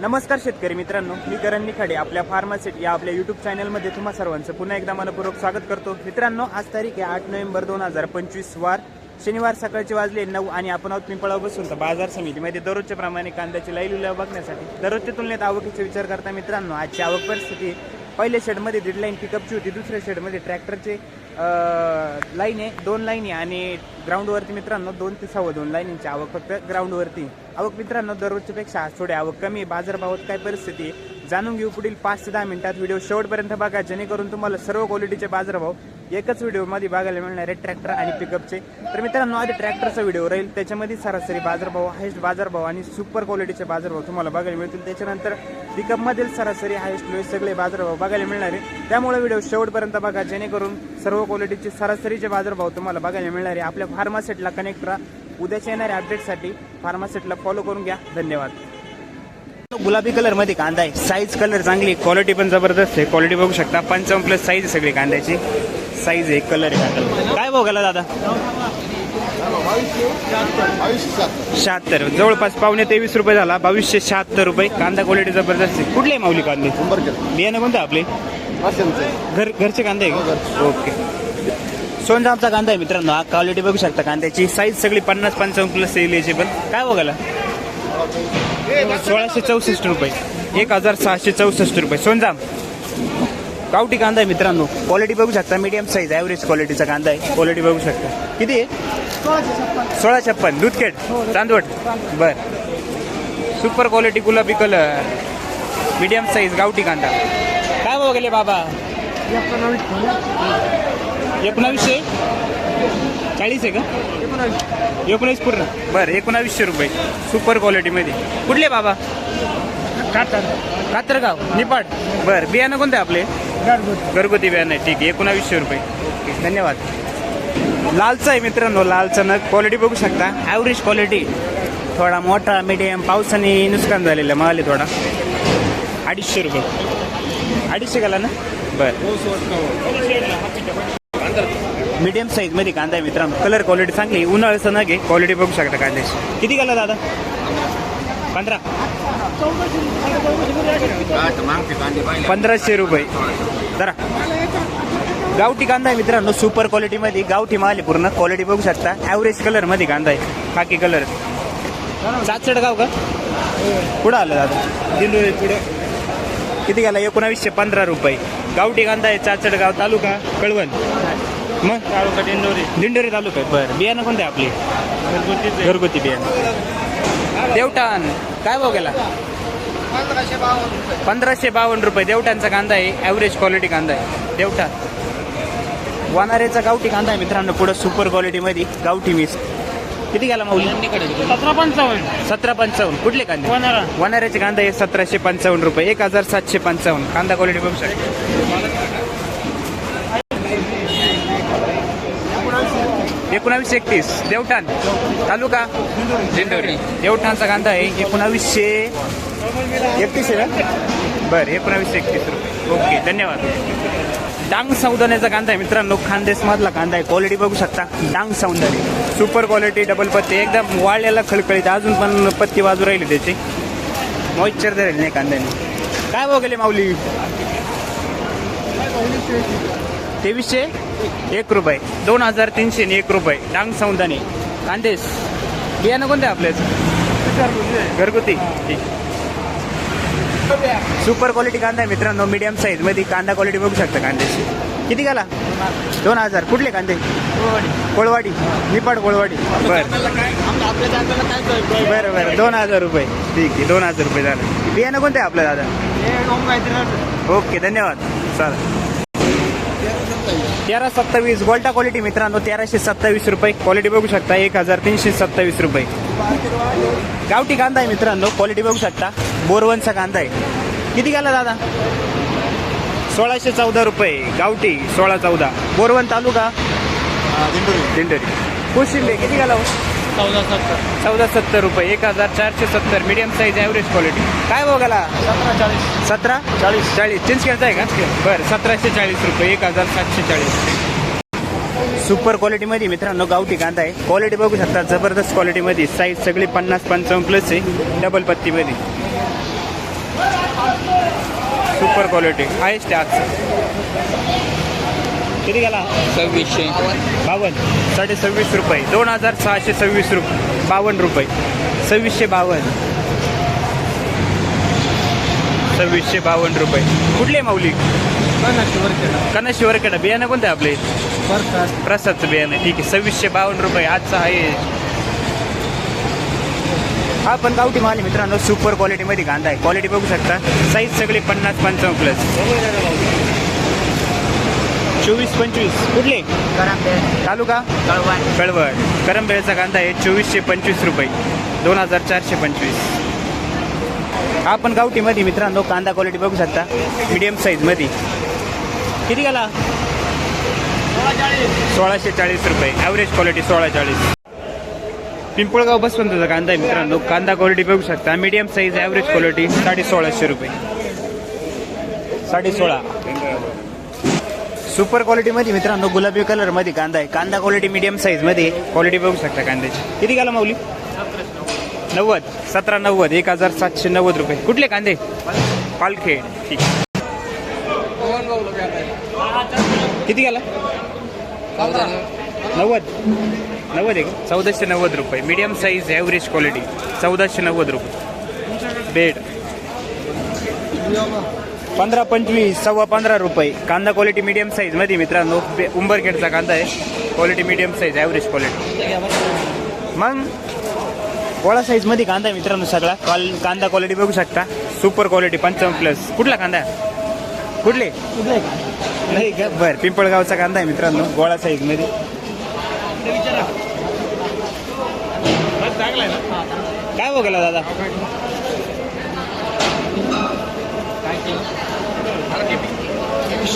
नमस्कार शेतकरी मित्रांनो मी करण निखाडे आपल्या फार्मासिट या आपल्या युट्यूब चॅनलमध्ये तुम्हा सर्वांचं पुन्हा एकदा मनपूर्वक स्वागत करतो. मित्रांनो आज तारीख आहे आठ नोव्हेंबर दोन हजार पंचवीस वार शनिवार सकाळचे वाजले नऊ आणि आपण आहोत पिंपळावर बसून. तर बाजार समितीमध्ये दररोजच्या प्रमाणे कांद्याची लाईव्ह लिलाव बघण्यासाठी दररोजच्या तुलनेत आवकीचा विचार करता मित्रांनो आजची आवक परिस्थिती पहिल्या शेडमध्ये दीड लाईन पिकअपची होती दुसऱ्या शेडमध्ये ट्रॅक्टरचे लाईन आहे दोन लाईन आहे आणि ग्राउंडवरती मित्रांनो दोन ते सव्वा दोन लाईनींची आवक फक्त ग्राउंडवरती आवक मित्रांनो दररोजच्यापेक्षा आज थोडी आवक कमी आहे. बाजारभावात काय परिस्थिती आहे? जाणून घेऊ पुढील पाच ते दहा मिनिटात. व्हिडिओ शेवटपर्यंत बघा जेणेकरून तुम्हाला सर्व क्वालिटीचे बाजारभाव एकच व्हिडिओमध्ये बघायला मिळणार आहे ट्रॅक्टर आणि पिकअपचे तर मित्रांनो आधी ट्रॅक्टरचा व्हिडिओ राहील. त्याच्यामध्ये सरासरी बाजारभाव हायस्ट बाजारभाव आणि सुपर क्वालिटीचे बाजारभाव तुम्हाला बघायला मिळतील. त्याच्यानंतर पिकअपमधील सरासरी हायस्ट लोएस्ट सगळे बाजारभाव बघायला मिळणार आहे त्यामुळे व्हिडिओ शेवटपर्यंत बघा जेणेकरून सर्व क्वालिटीचे सरासरीचे बाजारभाव तुम्हाला बघायला मिळणार आहे. आपल्या फार्मासेटला कनेक्ट करा. उद्याच्या येणाऱ्या अपडेटसाठी फार्मासेटला फॉलो करून घ्या. धन्यवाद. गुलाबी कलरमध्ये कांदा आहे. साईज कलर चांगली क्वालिटी पण जबरदस्त आहे. क्वालिटी बघू शकता. पंचावन्न प्लस साईज आहे सगळी कांद्याची. साईज आहे कलर आहे कांदा काय भाव गेला दादा? शहात्तर. जवळपास पावणे तेवीस रुपये झाला. बावीसशे शहात्तर रुपये. कांदा क्वालिटी जबरदस्त आहे. कुठले माऊली कांदे? बियाणं कोणतं आपले? घर घरचे कांदे आहे का? ओके. सोनजामचा कांदा आहे मित्रांनो. हा क्वालिटी बघू शकता कांद्याची. साईज सगळी पन्नास पंचावन्न प्लस एलिजिबल काय बघायला सोळाशे चौसष्ट रुपये. एक हजार सहाशे चौसष्ट रुपये. सोनजाम. गावठी कांदा आहे मित्रांनो. क्वालिटी बघू शकता. मीडियम साईज ॲव्हरेज क्वालिटीचा कांदा आहे. क्वालिटी बघू शकता. किती आहे? सोळा छप्पन. दूधकेट चांदवट बर. सुपर क्वालिटी गुलाबी कलर मीडियम साईज गावठी कांदा. काय भाव गेले बाबा? एकोणावीसशे. चाळीस आहे का? एकोणीस पूर्ण. बरं एकोणावीसशे रुपये. सुपर क्वालिटीमध्ये कुठले बाबा? कात्रगाव निपाड. बरं बियाणं कोणतं आपले? घरगुती. बियाणं आहे ठीक आहे. एकोणावीसशे रुपये. ओके धन्यवाद. लालचा आहे मित्रांनो लालचा नग. क्वालिटी बघू शकता. ॲव्हरेज क्वालिटी थोडा मोठा मीडियम पावसाने नुकसान झालेलं माल थोडा. अडीचशे रुपये. अडीचशे गेला ना? बरं. मीडियम साईजमध्ये कांदा आहे मित्रांनो. कलर क्वालिटी चांगली उन्हाळ्याचं सण घे क्वालिटी बघू शकता कांद्याची. किती गेला दादा? पंधरा. पंधराशे रुपये. जरा. गावठी कांदा आहे मित्रांनो. सुपर क्वालिटीमध्ये गावठी माल आहे पूर्ण. क्वालिटी बघू शकता. ॲव्हरेज कलरमध्ये कांदा आहे. खाकी कलर सातसड गाव का? पुढं आलं दादा. दिंडोरी पुढे किती गेला? एकोणावीसशे पंधरा रुपये. गावठी कांदा आहे. चाचडगाव तालुका कळवण. मग? तालुका दिंडोरी. दिंडोरी तालुका आहे. बरं. बियाणं कोणते आपले? घरगुती घरगुती बियाणं. देवटान काय भाव गेला? पंधराशे बावन्न रुपये. देवटांचा कांदा आहे. ॲव्हरेज क्वालिटी कांदा आहे. देवटा वानारेचा गावठी कांदा आहे मित्रांनो. पुढं सुपर क्वालिटीमध्ये गावठी मिस. किती गेला माऊली? सतरा पंचावन्न. सतरा पंचावन्न. कुठले कांदे? वनारा. वनाऱ्याचे कांदा आहे सतराशे पंचावन्न रुपये. एक हजार सातशे पंचावन्न. कांदा क्वालिटी बघू शकता. एकोणावीसशे एकतीस देवठाण तालुका? दिंडोरी. देवठाणचा कांदा आहे एकोणावीसशे एकतीस आहे ना? बरं एकोणावीसशे एकतीस रुपये. ओके धन्यवाद. डांग सौंदर्याचा कांदा आहे मित्रांनो खानदेश मधला कांदा आहे. क्वालिटी बघू शकता. डांग सौंदर्य. सुपर क्वालिटी डबल पत्ती एकदम वाळलेला खळखळीत अजून पण पत्ती बाजू राहिली त्याची. मॉइश्चर धरेल नाही कांद्याने. काय बघले माऊली? तेवीसशे एक रुपये. दोन हजार तीनशे एक रुपये. डांग सौंदाने. कांदेस बियाणं कोणतं आपल्याच घरगुती. ठीक. सुपर क्वालिटी कांदा आहे मित्रांनो मीडियम साईजमध्ये कांदा क्वालिटी बघू शकता कांद्याची किती गाला? दोन हजार. कुठले कांदे? कोळवाडी. निपाड कोळवाडी. बरं. बरं बरं. दोन हजार रुपये. ठीक आहे दोन हजार रुपये झालं. बियाणं कोणतं आहे आपलं दादा? ओके धन्यवाद. चालेल. तेरा सत्तावीस. गोल्टा क्वालिटी मित्रांनो तेराशे सत्तावीस रुपये. क्वालिटी बघू शकता एक हजार तीनशे सत्तावीस रुपये. गावठी कांदा आहे मित्रांनो क्वालिटी बघू शकता. बोरवनचा कांदा आहे. किती गेला दादा? सोळाशे चौदा रुपये. गावठी सोळा चौदा. बोरवन तालुका? दिंडोरी. कोशिंबे किती गेला हो? चौदा सत्तर. चौदा सत्तर रुपये. एक हजार चारशे सत्तर. मीडियम साईज ॲव्हरेज क्वालिटी काय गेला? सतरा चाळीस. सतरा? चाळीस. चाळीस. चिंचखेडचा आहे का? बरं सतराशे चाळीस रुपये. एक हजार सातशे चाळीस. सुपर क्वालिटीमध्ये मित्रांनो गावठी कांदा आहे. क्वालिटी बघू शकता. जबरदस्त क्वालिटीमध्ये साईज सगळी पन्नास पंचावन्न प्लस आहे. डबल पत्तीमध्ये सुपर क्वालिटी हायस्ट आज. किती गेला? सव्वीसशे. बावन्न. साडे सव्वीस रुपये. दोन हजार सहाशे सव्वीस रुपये बावन्न रुपये. सव्वीसशे बावन्न. सव्वीसशे बावन्न रुपये. कुठले माऊली? कनाशी वरखेडा. बियाणं कोणतं आहे आपले प्रसादचं बियाणं. ठीक आहे. सव्वीसशे बावन्न रुपये. आजचा आहे. हा पण गावठी माल मित्रांनो. सुपर क्वालिटीमध्ये कांदा आहे. क्वालिटी बघू शकता. साईज सगळे पन्नास पंचावन्न प्लस चोवीस पंचवीस. कुठले? तालुका? कळवण. करंबेळचा कांदा आहे चोवीसशे पंचवीस रुपये. दोन हजार चारशे पंचवीस. हा पण गावठीमध्ये मित्रांनो कांदा क्वालिटी बघू शकता. मीडियम साईजमध्ये किती गेला? सोळाशे चाळीस रुपये. ॲव्हरेज क्वालिटी सोळा चाळीस. पिंपळगाव बसवंतचा कांदा आहे मित्रांनो. कांदा क्वालिटी बघू शकता. मीडियम साईज ॲव्हरेज क्वालिटी साडे सोळाशे रुपये. साडे सोळा सुपर क्वालिटीमध्ये मित्रांनो गुलाबी कलरमध्ये कांदा आहे. कांदा क्वालिटी मीडियम साईजमध्ये क्वालिटी बघू शकता कांद्याची. किती घाला माऊली? नव्वद. सतरा नव्वद. एक हजार सातशे नव्वद रुपये. कुठले कांदे? पालखे. ठीक. किती घाला नव्वद. नव्वद आहे का चौदाशे नव्वद रुपये. मीडियम साईज ॲव्हरेज क्वालिटी चौदाशे नव्वद रुपये. बेड. पंधरा पंचवीस सव्वा पंधरा रुपये. कांदा क्वालिटी मीडियम साईजमध्ये मित्रांनो उंबरखेडचा कांदा आहे. Quality medium size average quality मग गोळा साईजमध्ये कांदा आहे मित्रांनो सगळा. कॉल कांदा क्वालिटी बघू शकता. सुपर क्वालिटी पंचावन्न प्लस कुठला कांदा? कुठले? नाही का? बरं पिंपळगावचा कांदा आहे मित्रांनो गोळा साईजमध्ये काय बघायला दादा?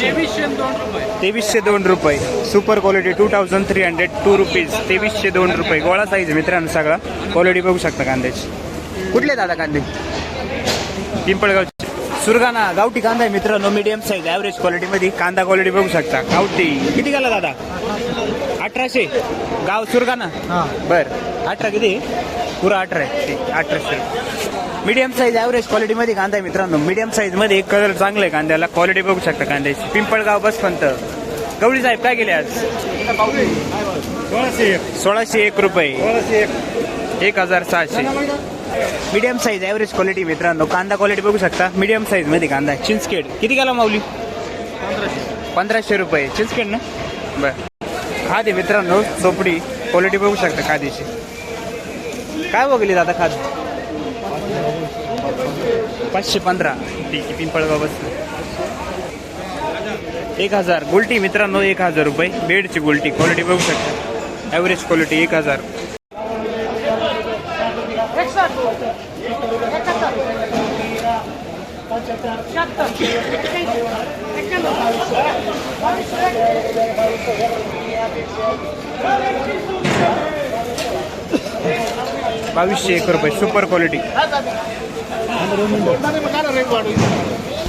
तेवीसशे दोन रुपये. Super quality two thousand three hundred two rupees तेवीसशे दोन रुपये. गोळा साईज मित्रांनो सगळा. क्वालिटी बघू शकता कांद्याची. कुठले दादा कांदे? पिंपळगावचे. सुरगाणा गावठी कांदा आहे मित्रांनो मीडियम साईज ॲव्हरेज क्वालिटीमध्ये कांदा क्वालिटी बघू शकता. गावठी. किती गेला दादा? अठराशे. गाव सुरगाणा? बर. अठरा किती? पुरा अठरा आहे. अठराशे. मीडियम साईज ॲव्हरेज क्वालिटीमध्ये कांदा आहे मित्रांनो. मीडियम साईजमध्ये एक कलर चांगलं आहे कांद्याला. क्वालिटी बघू शकता कांद्याची. पिंपळगाव बसवंत. गवळी साहेब काय गेले आज? सोळाशे एक. रुपये. एक. हजार सहाशे. मीडियम साईज ॲव्हरेज क्वालिटी मित्रांनो. कांदा क्वालिटी बघू शकता. मीडियम साईजमध्ये कांदा. आहे चिंचखेड किती गेला माऊली? पंधराशे. रुपये. चिंचखेड ना? बर. खादे मित्रांनो. चोपडी क्वालिटी बघू शकता खादीची. काय बघली दादा खाद? पाचशे पंधरा. ठीक आहे पिंपळगाव बस एक हजार. गुलटी मित्रांनो एक हजार रुपये. बेडची गुलटी. क्वालिटी बघू शकता. ॲव्हरेज क्वालिटी एक हजार. बावीसशे एक रुपये. सुपर क्वालिटी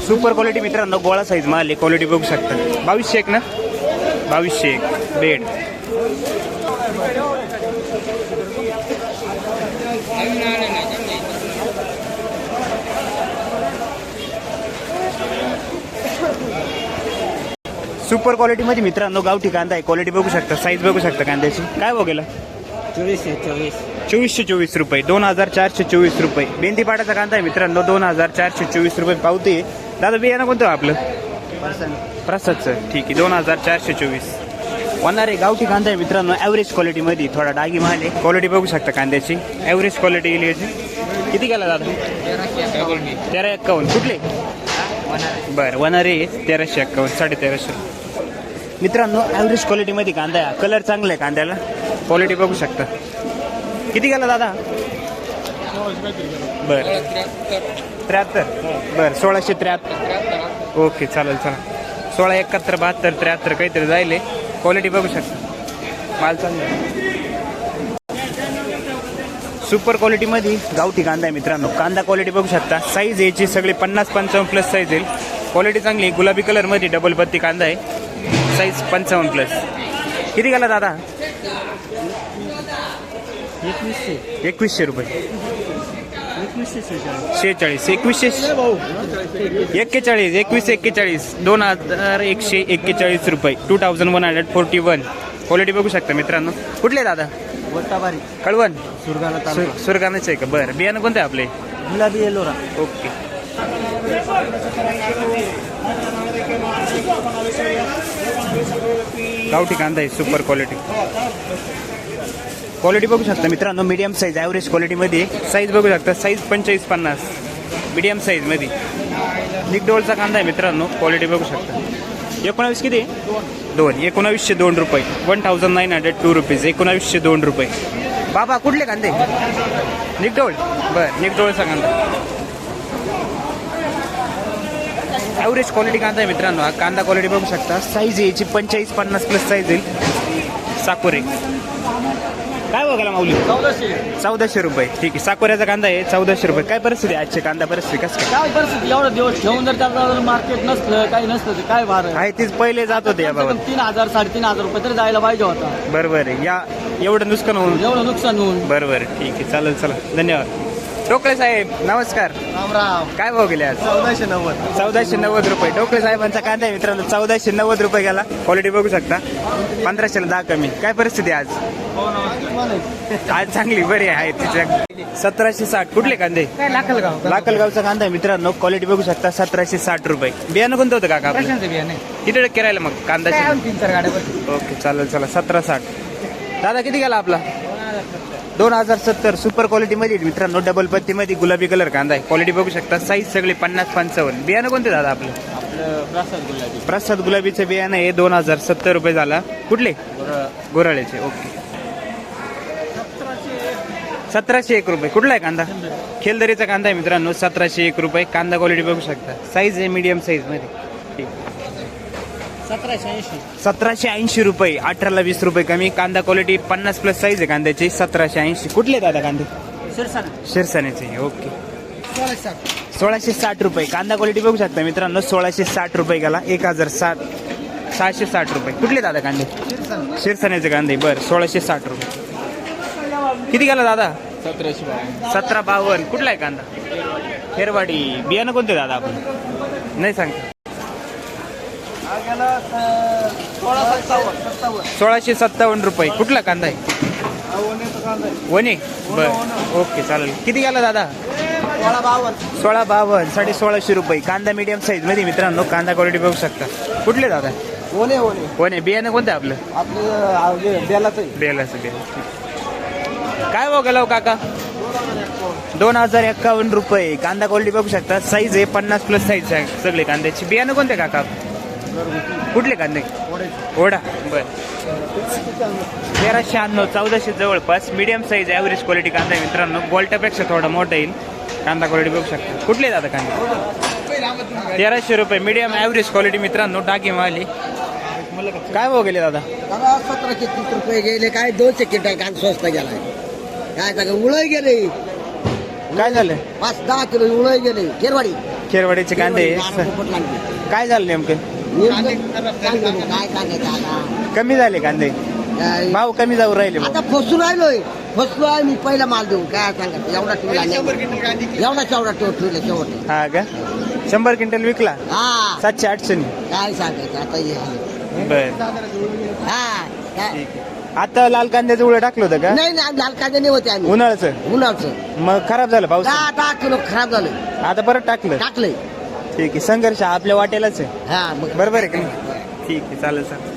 सुपर क्वालिटी मित्रांनो गोळा साईज माल आहे क्वालिटी बघू शकता. बावीसशे एक ना? बावीसशे एक बेड. सुपर क्वालिटीमध्ये मित्रांनो गावठी कांदा आहे. क्वालिटी बघू शकता साईज बघू शकता कांद्याची. काय बघेल चोवीसशे चोवीस. चोवीसशे चोवीस रुपये दोन हजार चारशे चोवीस रुपये. बेंदीपाटाचा कांदा आहे मित्रांनो दोन हजार चारशे चोवीस रुपये. पावते दादा बियाणं कोणतं आपलं? प्रसादचं ठीक आहे दोन हजार चारशे चोवीस. वनारे गावठी कांदा आहे मित्रांनो ॲव्हरेज क्वालिटीमध्ये थोडा डागी माल आहे. क्वालिटी बघू शकता कांद्याची. ॲव्हरेज क्वालिटी येईल याची. किती गेला दादा? तेरा एक्कावन्न कुठले? बरं वनारे तेराशे एक्कावन्न साडे तेराशे मित्रांनो ॲव्हरेज क्वालिटीमध्ये कांदा आहे. कलर चांगला आहे कांद्याला. क्वालिटी बघू शकता. किती गेला दादा? बर. त्र्याहत्तर. बर सोळाशे त्र्याहत्तर. ओके चालेल चला. सोळा एकाहत्तर बहात्तर त्र्याहत्तर काहीतरी जायले. क्वालिटी बघू शकता. माल चांगला सुपर क्वालिटीमध्ये गावठी कांदा आहे मित्रांनो. कांदा क्वालिटी बघू शकता. साईज याची सगळी पन्नास पंचावन्न प्लस साईज येईल. क्वालिटी चांगली आहे. गुलाबी कलरमध्ये डबल पत्ती कांदा आहे. साईज पंचावन्न प्लस किती गेला दादा? एकवीसशे. एकवीसशे रुपये. एकवीसशे शेहेचाळीस. एकवीसशे एक्केचाळीस एकवीस एक्केचाळीस. दोन हजार एकशे एक्केचाळीस रुपये. Two thousand one hundred forty one quality बघू शकता मित्रांनो. कुठले दादा? वट्टाबारी. कळवण. सुरगाणा सुर सुरगाण्याचे आहे का? बरं. बियाणं कोणते आपले? गुलाबी येलोरा ओके. गावठी कांदा आहे सुपर क्वालिटी क्वालिटी बघू शकता मित्रांनो मीडियम साईज ॲव्हरेज क्वालिटीमध्ये साईज बघू शकता साईज पंचेचाळीस पन्नास. मीडियम साईजमध्ये निकडोळचा कांदा आहे मित्रांनो क्वालिटी बघू शकता. एकोणावीस किती? आहे? दोन. एकोणावीसशे दोन रुपये. One thousand nine hundred two rupees एकोणावीसशे दोन रुपये. बाबा कुठले कांदे? निकडोळ बरं निकडोळचा कांदा. ॲव्हरेज क्वालिटी कांदा आहे मित्रांनो हा कांदा क्वालिटी बघू शकता. साईज याची पंचेचाळीस पन्नास प्लस साईज येईल. साकोरे काय बघायला माऊली? चौदाशे. चौदाशे रुपये. ठीक आहे. साकोऱ्याचा कांदा आहे. चौदाशे रुपये. काय परिस्थिती आहे आजची कांदा परिस्थिती? कसं काय? काय परिस्थिती? एवढा दिवस ठेवून जर त्याचा जर मार्केट नसलं काही नसलं तर काय भार? आहे? तीच पहिले जात होते या कम से कम बाबत तीन हजार साडेतीन हजार रुपये तरी जायला पाहिजे होता. बरोबर आहे. या एवढं नुकसान होऊन? एवढं नुकसान होऊन. बरोबर ठीक आहे. चालेल चला. धन्यवाद. टोकळे साहेब नमस्कार. राम राम. काय भाव गेले आज? चौदाशे नव्वद. चौदाशे नव्वद रुपये. टोकळे साहेबांचा कांदा आहे मित्रांनो चौदाशे नव्वद रुपये गेला. क्वालिटी बघू शकता. पंधराशेला दहा कमी. काय परिस्थिती आज? आज चांगली बरी आहे तिच्या सतराशे साठ. कुठले कांदे? काय लाखल गाव? लाकलगावचा कांदा आहे मित्रांनो. क्वालिटी बघू शकता सतराशे साठ रुपये. बियाणं कोणतं होतं काका आपलं? बियाणे किती टक्के राहिलं मग कांदा? तीन चार गाड्या ओके चालेल चला सतरा साठ. दादा किती गेला आपला? दोन हजार सत्तर सुपर क्वालिटी मध्ये आहे मित्रांनो. डबल पत्ती मध्ये गुलाबी कलर कांदा आहे. क्वालिटी बघू शकता. साईज सगळी पन्नास पंचावन्न. बियाणं कोणते दादा आपलं? आपलं प्रसाद गुलाबी. प्रसाद गुलाबीचं बियाणं आहे. दोन हजार सत्तर रुपये झाला. कुठले? गोराळेचे. ओके. सतराशे एक रुपये. कुठला आहे कांदा? खेलदरीचा कांदा आहे मित्रांनो. सतराशे एक रुपये. कांदा क्वालिटी बघू शकता. साईज आहे मीडियम साईजमध्ये. ठीक. सतराशे ऐंशी. सतराशे ऐंशी रुपये अठराला वीस रुपये कमी. कांदा क्वालिटी पन्नास प्लस साईज आहे कांद्याची. सतराशे ऐंशी. कुठले दादा कांदे? शिरसाना. शिरसाण्याचे ओके. सोळाशे साठ. सोळाशे साठ रुपये. कांदा क्वालिटी बघू शकता मित्रांनो. सोळाशे साठ रुपये गेला एक हजार साठ सहाशे साठ रुपये. कुठले दादा कांदे? शिरसाना. शिरसाण्याचे कांदे. बरं सोळाशे साठ रुपये. किती गेला दादा? सतराशे सतरा बावन्न. कुठला आहे कांदा? हेरवाडी. बियाणं कोणते दादा आपण? नाही सांगता. सोळा सत्तावन्न सत्तावन्न. सोळाशे सत्तावन्न रुपये. कुठला कांदा आहे? वने बर. ओके चालेल. किती गेला दादा? सोळा बावन्न. सोळा बावन्न साडे सोळाशे रुपये. कांदा मीडियम साईजमध्ये मित्रांनो कांदा क्वालिटी बघू शकता. कुठले दादा? ओले ओले वने बियाणं कोणतं आहे आपलं? आपलं बेलाच बेलाचं बियाणं काय भाव गेला हो काका? दोन हजार एक्कावन्न रुपये. कांदा क्वालिटी बघू शकता. साईज आहे पन्नास प्लस साईज आहे. सगळे कांद्याची. बियाणं कोणते काका? कुठले कांदे? ओढा बर. तेराशे शहाण्णव चौदाशे जवळपास. मीडियम साईज ॲव्हरेज क्वालिटी कांदा आहे मित्रांनो. गोल्टापेक्षा थोडा मोठा येईल. कांदा क्वालिटी बघू शकता. कुठले दादा कांदे? तेराशे रुपये. मीडियम ॲव्हरेज क्वालिटी मित्रांनो टाकी माली काय भाव गेले दादा? दादा सतराशे तीस रुपये गेले. काय दोनशे क्विंटल कांदा स्वस्त गेलाय. काय सांगा उळई गेले. काय झालं? पाच दहा किलो उळई गेले. केरवाडी खेरवाडीचे कांदे. काय झालं नेमकं? काय सांगायचं आता कमी झाले कांदे. काय- भाव कमी जाऊ राहिले भाऊ. आता फसू राहिलोय. फसलो आहे मी पहिला माल देऊ काय सांगायचं एवढा ठेवला नाही. एवढा चौडा ठेव ठेवले शेवट हा का? शंभर क्विंटल विकला. हा. सातशे आठशे काय सांगायचं? आता हे बर. हा काय- आता लाल कांद्याचं उळं टाकलं होतं का? नाही नाही लाल कांदे नाही होते आम्ही. उन्हाळ्याचं? उन्हाचं मग खराब झालं पाऊस? दहा दहा किलो खराब झालं. आता परत टाकलं. टाकलंय. ठीक आहे. संघर्ष हा आपल्या वाटेलाच आहे. हा मग. बरोबर आहे का नाही? ठीक आहे चालेल सर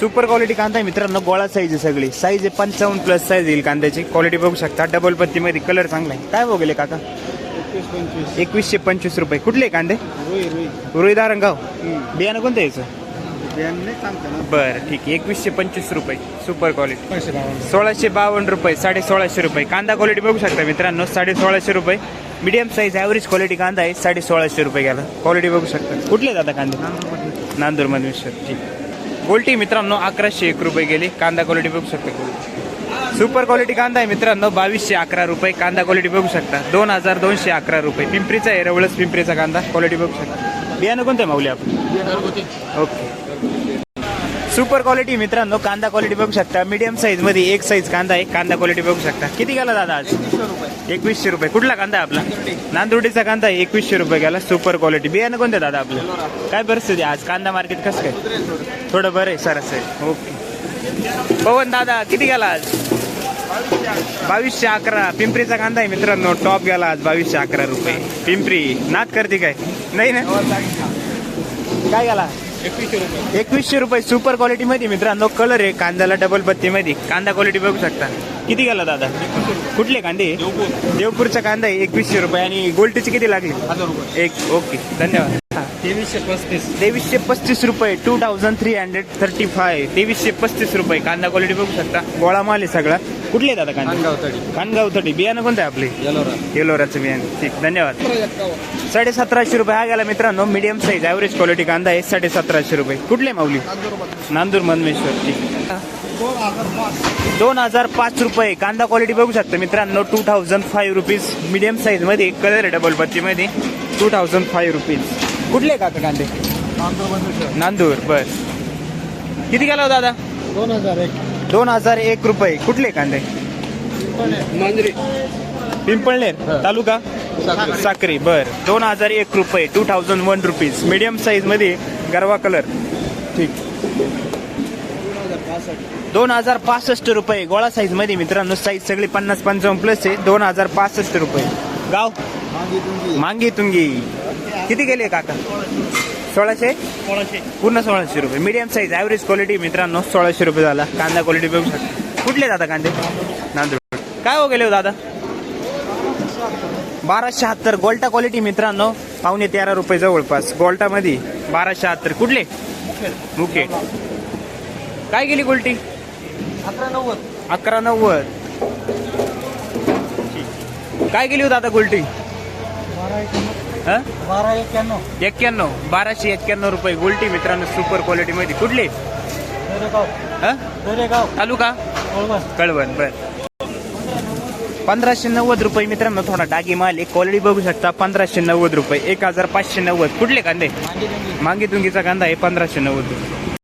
सुपर क्वालिटी कांदा आहे मित्रांनो. गोळा साईज आहे सगळी. साईज आहे पंचावन्न प्लस साईज येईल कांद्याची. क्वालिटी बघू शकता. डबल पत्तीमध्ये कलर चांगला आहे. काय बघले काका? एकवीसशे पंचवीस रुपये. कुठले कांदे? रुई दारंगाव बियाणं कोणतं यायचं बरं ठीक आहे. एकवीसशे पंचवीस रुपये. सुपर क्वालिटी सोळाशे बावन्न रुपये साडे सोळाशे रुपये. कांदा क्वालिटी बघू शकता मित्रांनो. साडे सोळाशे रुपये. मीडियम साईज ॲव्हरेज क्वालिटी कांदा आहे. साडे सोळाशे रुपये गेला क्वालिटी बघू शकता. कुठले दादा कांदे? नांदूर मधुमेश्वर ठीक. गोल्टी मित्रांनो अकराशे एक रुपये गेली. कांदा क्वालिटी बघू शकता सुपर क्वालिटी कांदा आहे मित्रांनो. बावीसशे अकरा रुपये. कांदा क्वालिटी बघू शकता. दोन हजार दोनशे अकरा रुपये. पिंपरीचा आहे रवळच पिंपरीचा कांदा. क्वालिटी बघू शकता. बियाणं कोणतं आहे माऊली आपण? ओके सुपर क्वालिटी मित्रांनो कांदा क्वालिटी बघू शकता. मीडियम साईजमध्ये एक साईज कांदा आहे कांदा क्वालिटी बघू शकता. किती गेला दादा आज? एकवीसशे रुपये. कुठला कांदा आहे आपला? नांदुर्डीचा कांदा आहे एकवीसशे रुपये गेला. सुपर क्वालिटी बियाणं कोणतं दादा आपलं? काय परिस्थिती आहे आज? कांदा मार्केट कसं काय? थोडं. बरं आहे सरासरी ओके पवन दादा किती गेला आज? बावीसशे अकरा. पिंपरीचा कांदा आहे मित्रांनो. टॉप गेला आज बावीसशे अकरा रुपये. पिंपरी नाद करते काय? नाही ना? काय गेला? एकवीसशे रुपये. सुपर क्वालिटी मध्ये मित्रांनो कलर आहे कांद्याला डबल पत्ती मध्ये कांदा क्वालिटी बघू शकता. किती गेला दादा? कुठले कांदे? देवपूरचा कांदा आहे एकवीसशे रुपये. आणि गोल्टीचे किती लागले? एक ओके धन्यवाद. तेवीसशे पस्तीस. तेवीसशे पस्तीस रुपये two thousand three hundred thirty five तेवीसशे पस्तीस रुपये. कांदा क्वालिटी बघू शकता. गोळा माल आहे सगळा. कुठले दादा कांदा? कानगाव थडी. बियाणं कोणतं आहे आपले? येलोराचं बियाणं. ठीक धन्यवाद. साडे सतराशे रुपये. हा गेला मित्रांनो मीडियम साईज ॲव्हरेज क्वालिटी कांदा आहे. साडे सतराशे रुपये. कुठले माऊली? नांदूर मनमेश्वर ठीक. दोन हजार पाच रुपये. कांदा क्वालिटी बघू शकता मित्रांनो two thousand five rupees medium साईजमध्ये कलर डबल पत्ती मध्ये टू थाउजंड फाईव्ह रुपीज कुठले काका कांदे? नांदूर बर. किती गेला हो दादा? दोन हजार एक दोन हजार एक रुपये. कुठले कांदे? मांजरी. पिंपळनेर तालुका? साक्री. बर. दोन हजार एक रुपये two thousand one rupees medium साईजमध्ये गरवा कलर ठीक. दोन हजार पासष्ट रुपये. गोळा साईजमध्ये मित्रांनो साईज सगळी पन्नास पंचावन्न प्लस आहे. दोन हजार पासष्ट रुपये. गाव? मांगी तुंगी. किती गेले काका? सोळाशे? पूर्ण सोळाशे रुपये. मीडियम साईज ॲव्हरेज क्वालिटी मित्रांनो सोळाशे रुपये झाला. कांदा क्वालिटी बघू शकता. कुठले दादा कांदे? नांदूर. काय हो गेले हो दादा? बारा शहात्तर गोल्टा क्वालिटी मित्रांनो पावणे तेरा रुपये जवळपास. गोल्टा मध्ये बारा शहात्तर कुठले? मुके. काय गेली गोल्टी? अकरा नव्वद अकरा नव्वद. काय गेली हो दादा गोल्टी? हा? बारा एक्क्याण्णव. एक्क्याण्णव. बाराशे एक्क्याण्णव रुपये गोल्टी मित्रांनो सुपर क्वालिटी मध्ये. कुठले? हा? दरेगाव. तालुका? कळवण. कळवण बर. पंधराशे नव्वद रुपये मित्रांनो थोडा डागी माल आहे. क्वालिटी बघू शकता पंधराशे नव्वद रुपये. एक हजार पाचशे नव्वद. कुठले कांदे? मांगी तुंगीचा कांदा आहे पंधराशे नव्वद रुपये.